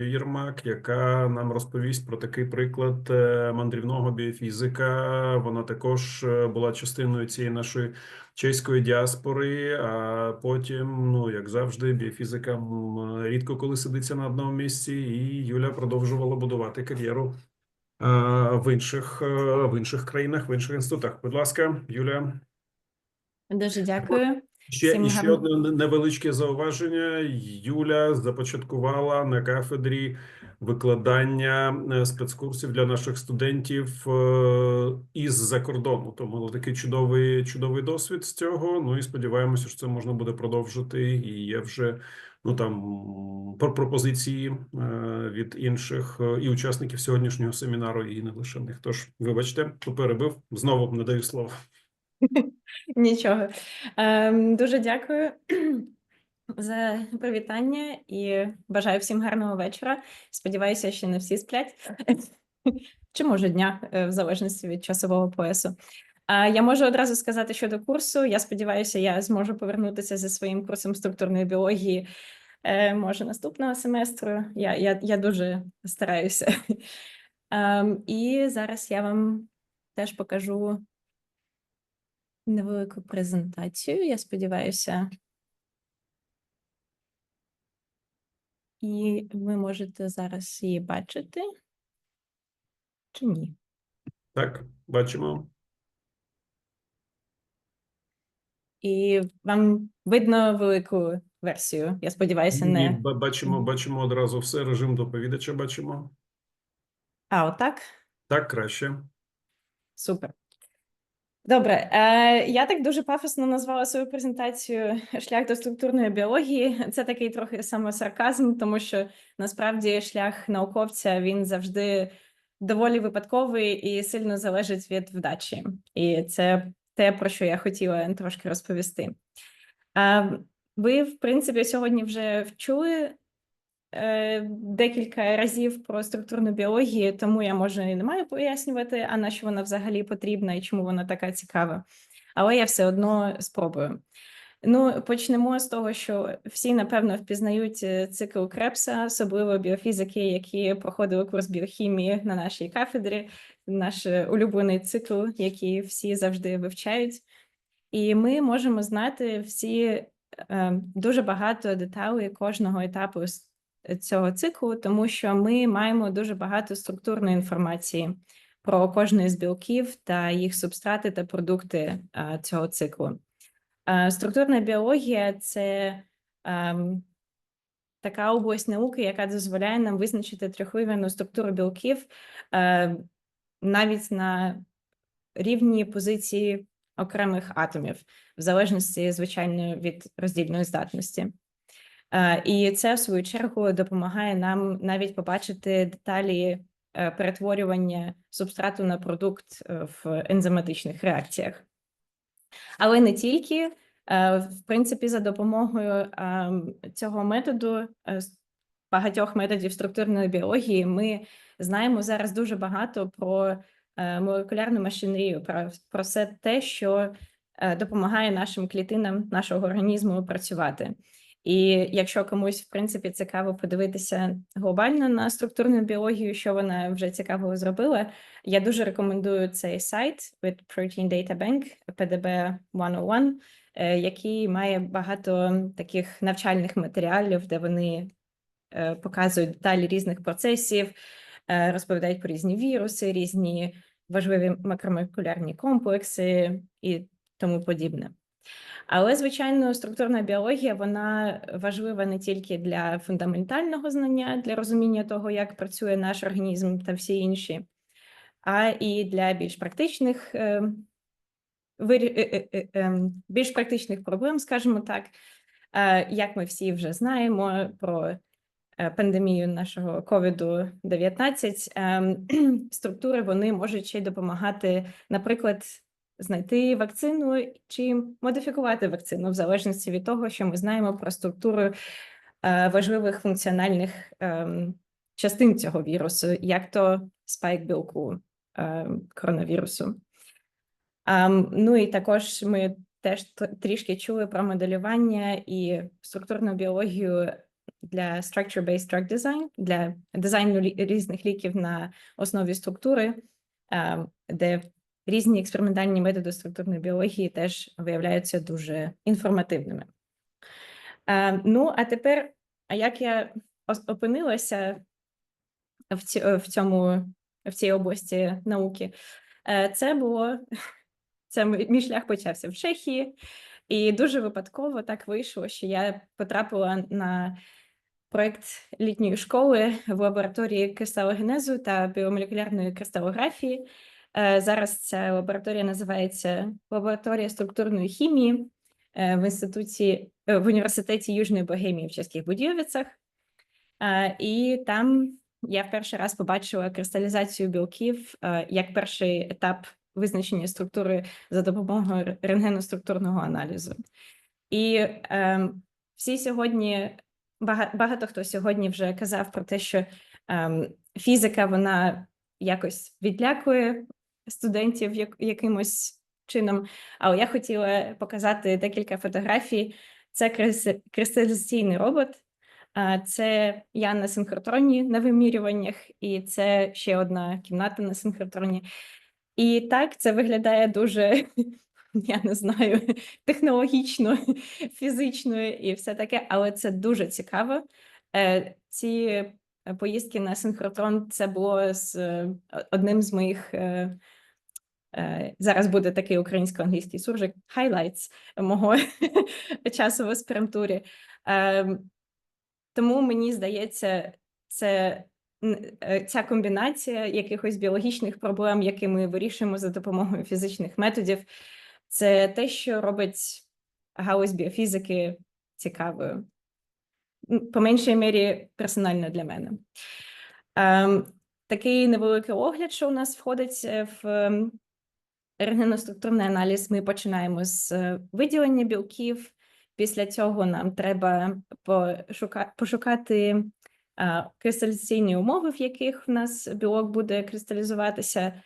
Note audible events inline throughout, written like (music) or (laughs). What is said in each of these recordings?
Єрмак, яка нам розповість про такий приклад е, мандрівного біофізика. Вона також е, була частиною цієї нашої чеської діаспори. А потім, ну як завжди, біофізика рідко коли сидиться на одному місці, і Юля продовжувала будувати кар'єру е, в інших е, в інших країнах, в інших інститутах. Будь ласка, Юля. Дуже дякую. Ще Всім і ще гарно- одне невеличке зауваження. Юля започаткувала на кафедрі викладання е, спецкурсів для наших студентів е, із-за кордону. Тому такий чудовий, чудовий досвід з цього. Ну і сподіваємося, що це можна буде продовжити. І є вже ну там про пропозиції е, від інших і учасників сьогоднішнього семінару, і не лише них. Тож, вибачте, перебив знову надаю слово. (laughs) Нічого. Ем, дуже дякую (clears throat) за привітання і бажаю всім гарного вечора. Сподіваюся, що не всі сплять. (laughs) Чи може дня, е, в залежності від часового поясу. Я можу одразу сказати щодо курсу. Я сподіваюся, я зможу повернутися зі своїм курсом структурної біології. е, Може, наступного семестру. Я, я, я дуже стараюся. (laughs) Ем, І зараз я вам теж покажу невелику презентацію, я сподіваюся. І ви можете зараз її бачити чи ні? Так, бачимо. І вам видно велику версію. Я сподіваюся, Ні, не. бачимо, бачимо одразу все. Режим доповідача бачимо. А, отак? Так, краще. Супер. Добре, е, я так дуже пафосно назвала свою презентацію Шлях до структурної біології. Це такий трохи самосарказм, тому що насправді шлях науковця він завжди доволі випадковий і сильно залежить від вдачі. І це те, про що я хотіла трошки розповісти. Е, ви, в принципі, сьогодні вже вчули е, декілька разів про структурну біологію, тому я може і не маю пояснювати, а на що вона взагалі потрібна і чому вона така цікава. Але я все одно спробую. Ну, почнемо з того, що всі напевно впізнають е, цикл Крепса, особливо біофізики, які проходили курс біохімії на нашій кафедрі, наш е, улюблений цикл, який всі завжди вивчають. І ми можемо знати всі е, дуже багато деталей кожного етапу цього циклу, тому що ми маємо дуже багато структурної інформації про кожний з білків та їх субстрати та продукти цього циклу. Структурна біологія це ем, така область науки, яка дозволяє нам визначити трьохвимірну структуру білків е, навіть на рівні позиції окремих атомів, в залежності, звичайно, від роздільної здатності. Е, І це, в свою чергу, допомагає нам навіть побачити деталі е, перетворювання субстрату на продукт е, в ензиматичних реакціях. Але не тільки. В принципі, за допомогою ем, цього методу, багатьох методів структурної біології, ми знаємо зараз дуже багато про молекулярну машинерію, про, про все те, що допомагає нашим клітинам нашого організму працювати. І якщо комусь, в принципі, цікаво подивитися глобально на структурну біологію, що вона вже цікавого зробила, я дуже рекомендую цей сайт від Protein Data Bank, PDB 101, е, який має багато таких навчальних матеріалів, де вони е, показують деталі різних процесів, е, розповідають про різні віруси, різні важливі макромолекулярні комплекси і тому подібне. Але, звичайно, структурна біологія вона важлива не тільки для фундаментального знання, для розуміння того, як працює наш організм та всі інші, а і для більш практичних е, е, е, ем, більш практичних проблем, скажімо так, як ми всі вже знаємо про пандемію нашого ковіду 19 ем, (clears throat) структури вони можуть ще й допомагати, наприклад, знайти вакцину чи модифікувати вакцину в залежності від того, що ми знаємо про структуру е, важливих функціональних ем, частин цього вірусу, як то спайк білку ем, коронавірусу. Ну і також ми теж трішки чули про моделювання і структурну біологію для structure-based drug design, для дизайну різних ліків на основі структури, е, де різні експериментальні методи структурної біології теж виявляються дуже інформативними. Е, Ну, а тепер, як я опинилася в, ці, в цьому в цій області науки? Е, Це було (laughs) це мій шлях почався в Чехії, і дуже випадково так вийшло, що я потрапила на проект літньої школи в лабораторії кристалогенезу та біомолекулярної кристалографії. Е, Зараз ця лабораторія називається лабораторія структурної хімії е, в інституті е, в університеті Южної Богемії в Чеських Будівицях. Е, І там я в перший раз побачила кристалізацію білків як перший етап визначення структури за допомогою рентгеноструктурного аналізу. І е, всі сьогодні, бага- багато хто сьогодні вже казав про те, що е, фізика вона якось відлякує студентів як, якимось чином. Але я хотіла показати декілька фотографій. Це крис- кристалізаційний робот. Це я на синхротроні на вимірюваннях, і це ще одна кімната на синхротроні. І так це виглядає дуже, (laughs) я не знаю, технологічно, (laughs) фізично і все таке, але це дуже цікаво. Е, Ці е, поїздки на синхротрон це було з е, одним з моїх. Е, Зараз буде такий українсько-англійський суржик highlights мого (laughs) часу в аспірантурі. Ем, Тому мені здається, це е, ця комбінація якихось біологічних проблем, які ми вирішуємо за допомогою фізичних методів, це те, що робить галузь біофізики цікавою. По меншій мірі персонально для мене. Ем, Такий невеликий огляд, що у нас входить е, в рентгеноструктурний аналіз. Ми починаємо з е, виділення білків. Після цього нам треба пошукати кристалізаційні умови, в яких в нас білок буде кристалізуватися,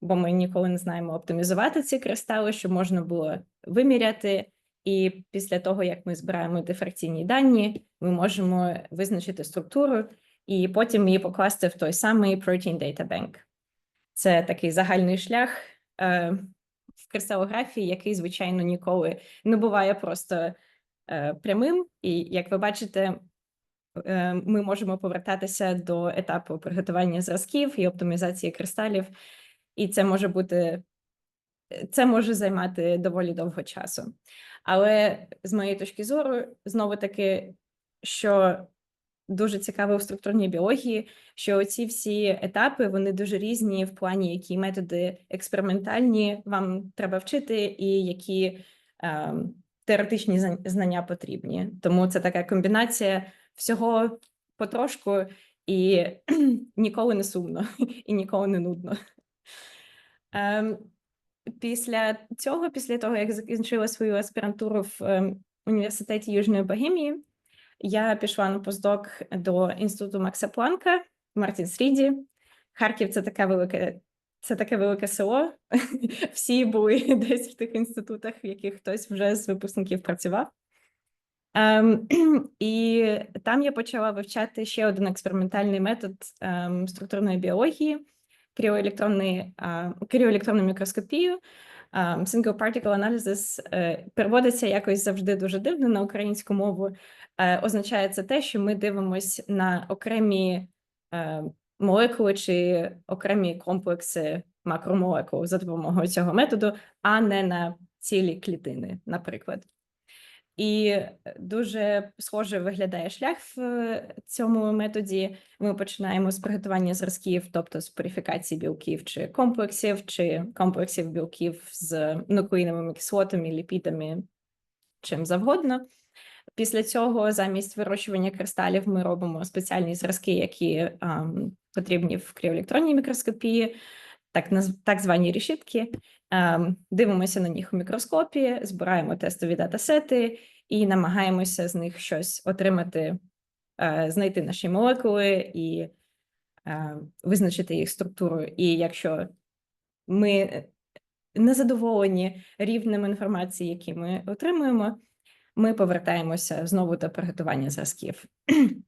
бо ми ніколи не знаємо оптимізувати ці кристали, щоб можна було виміряти. І після того, як ми збираємо дифракційні дані, ми можемо визначити структуру і потім її покласти в той самий Protein Data Bank. Це такий загальний шлях в кристалографії, який, звичайно, ніколи не буває просто е, прямим. І як ви бачите, е, ми можемо повертатися до етапу приготування зразків і оптимізації кристалів, і це може бути це може займати доволі довго часу. Але з моєї точки зору, знову таки, що дуже цікаво в структурній біології, що ці всі етапи вони дуже різні в плані, які методи експериментальні вам треба вчити, і які е, теоретичні знання потрібні. Тому це така комбінація всього потрошку і (clears throat) ніколи не сумно, (laughs) і ніколи не нудно. Ем, Після цього, після того, як закінчила свою аспірантуру в ем, університеті Южної Богемії, я пішла на постдок до інституту Макса Планка в Мартінсріді. Харків це таке велике, це таке велике село. (laughs) Всі були (laughs) десь в тих інститутах, в яких хтось вже з випускників працював. Ем, (clears throat) і там я почала вивчати ще один експериментальний метод ем, структурної біології, кріоелектронну мікроскопію. Single particle analysis е, переводиться якось завжди дуже дивно на українську мову. Е, означає це те, що ми дивимось на окремі е, молекули чи окремі комплекси макромолекул за допомогою цього методу, а не на цілі клітини, наприклад. І дуже схоже виглядає шлях в е, цьому методі. Ми починаємо з приготування зразків, тобто з пурифікації білків чи комплексів, чи комплексів білків з нуклеїновими кислотами, ліпідами, чим завгодно. Після цього, замість вирощування кристалів, ми робимо спеціальні зразки, які ам, потрібні в кріоелектронній мікроскопії, так, так звані рішітки. Ем, Дивимося на них у мікроскопі, збираємо тестові датасети і намагаємося з них щось отримати, е, знайти наші молекули і е, визначити їх структуру. І якщо ми не задоволені рівнем інформації, які ми отримуємо, ми повертаємося знову до приготування зразків. (clears throat)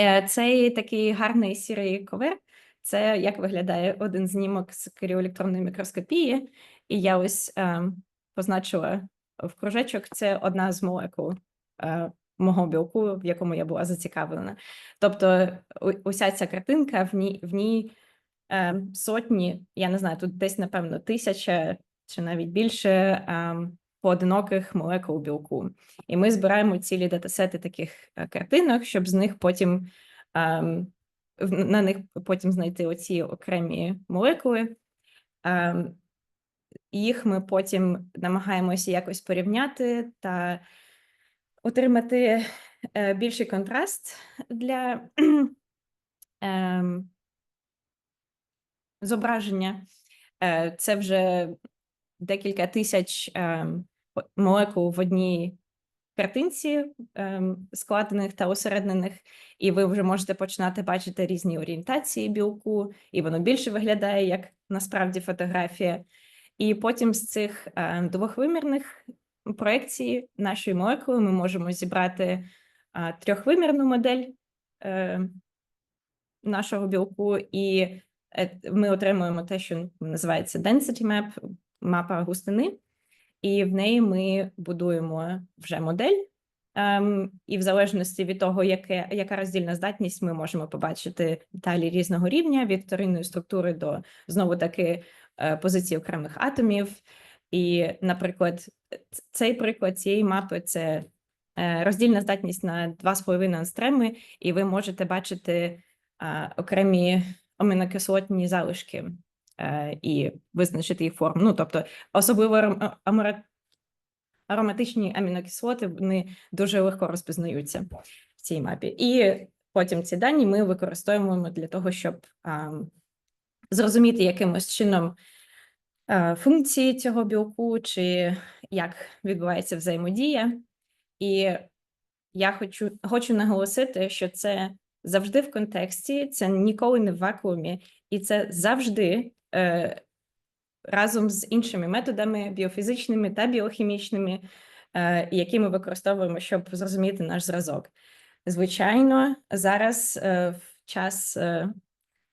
Е, Цей такий гарний сірий ковер. Це як виглядає один знімок з кріоелектронної мікроскопії, і я ось е, позначила в кружечок. Це одна з молекул е, мого білку, в якому я була зацікавлена. Тобто, уся ця картинка в ній в ній е, сотні, я не знаю, тут десь напевно тисяча чи навіть більше е, поодиноких молекул білку. І ми збираємо цілі датасети таких е, картинок, щоб з них потім ем, на них потім знайти оці окремі молекули. Ем, їх ми потім намагаємося якось порівняти та отримати е, більший контраст для (clears throat) ем, зображення. Е, Це вже декілька тисяч ем, молекул в одній картинці, ем, складених та усереднених, і ви вже можете починати бачити різні орієнтації білку, і воно більше виглядає як насправді фотографія. І потім з цих ем, двохвимірних проекцій нашої молекули ми можемо зібрати трьохвимірну модель е, нашого білку, і е, ми отримуємо те, що називається density map, мапа густини, і в неї ми будуємо вже модель. Ем, і в залежності від того, яке, яка роздільна здатність, ми можемо побачити деталі різного рівня від вторинної структури до знову таки е, позиції окремих атомів. І, наприклад, цей приклад цієї мапи це е, роздільна здатність на 2,5 анстреми, і ви можете бачити а, окремі амінокислотні залишки е, і визначити їх форму. Ну, тобто, особливо аром- ароматичні амінокислоти вони дуже легко розпізнаються в цій мапі. І потім ці дані ми використовуємо для того, щоб а, зрозуміти якимось чином а, функції цього білку, чи як відбувається взаємодія. І я хочу, хочу наголосити, що це завжди в контексті, це ніколи не в вакуумі, і це завжди е, разом з іншими методами біофізичними та біохімічними, е, які ми використовуємо, щоб зрозуміти наш зразок. Звичайно, зараз е, в час е,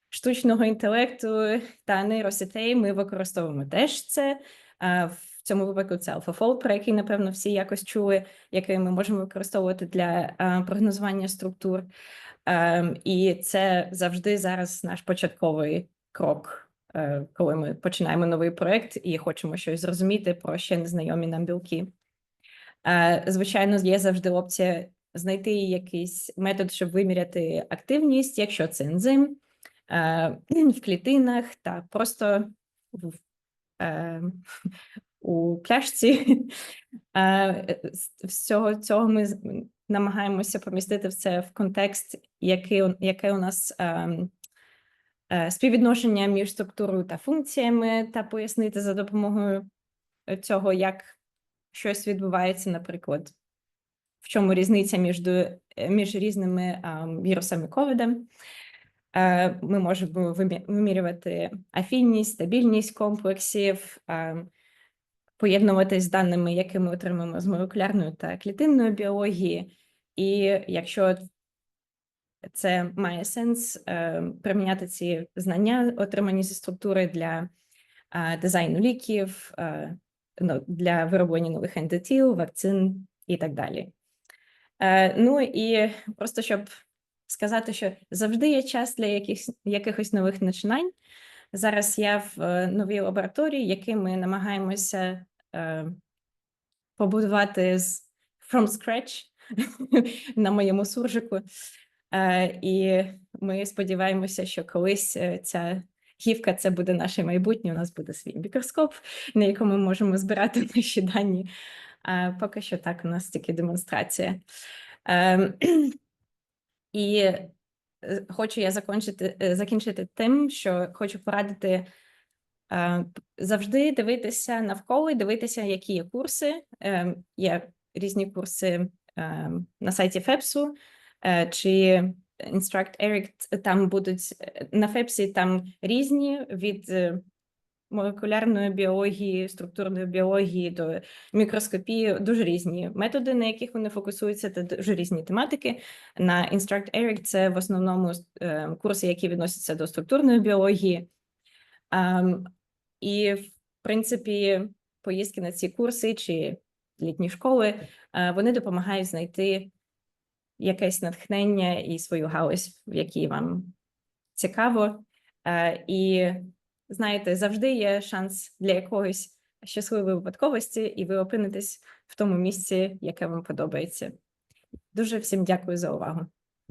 штучного інтелекту та нейросетей ми використовуємо теж це. Е, В цьому випадку це AlphaFold, про який, напевно, всі якось чули, який ми можемо використовувати для е, прогнозування структур. Ем, І це завжди зараз наш початковий крок, е, коли ми починаємо новий проект і хочемо щось зрозуміти про ще незнайомі нам білки. Е, Звичайно, є завжди опція знайти якийсь метод, щоб виміряти активність, якщо це ензим е, (clears throat) в клітинах та просто в, е, (laughs) у пляшці. (laughs) Е, всього цього ми намагаємося помістити все в контекст, який, яке у нас ем, е, співвідношення між структурою та функціями, та пояснити за допомогою е, цього, як щось відбувається, наприклад, в чому різниця між, е, між різними ам, вірусами ковіда. Е, Ми можемо вимірювати афінність, стабільність комплексів, поєднуватись з даними, які ми отримуємо з молекулярної та клітинної біології. І якщо це має сенс е, приміняти ці знання, отримані зі структури для е, дизайну ліків, е, ну, для вироблення нових ентитіл, вакцин і так далі. Е, ну і просто щоб сказати, що завжди є час для якихось, якихось нових начинань. Зараз я в е, новій лабораторії, які ми намагаємося е, побудувати з from scratch (laughs) на моєму суржику. Е, і ми сподіваємося, що колись е, ця гівка це буде наше майбутнє. У нас буде свій мікроскоп, на якому ми можемо збирати (laughs) наші дані. А поки що так, у нас тільки демонстрація. Ем, (clears throat) і е, хочу я закінчити, е, закінчити тим, що хочу порадити е, завжди дивитися навколо і дивитися, які є курси. Е, Є різні курси е, на сайті ФЕПСу е, чи Instruct Eric, там будуть е, на ФЕПСі там різні від е, молекулярної біології, структурної біології до мікроскопії дуже різні методи, на яких вони фокусуються, та дуже різні тематики. На Instruct Eric це в основному е, курси, які відносяться до структурної біології. Ем, І, в принципі, поїздки на ці курси чи літні школи е, вони допомагають знайти якесь натхнення і свою галузь, в якій вам цікаво. Е, І знаєте, завжди є шанс для якогось щасливої випадковості, і ви опинитесь в тому місці, яке вам подобається. Дуже всім дякую за увагу.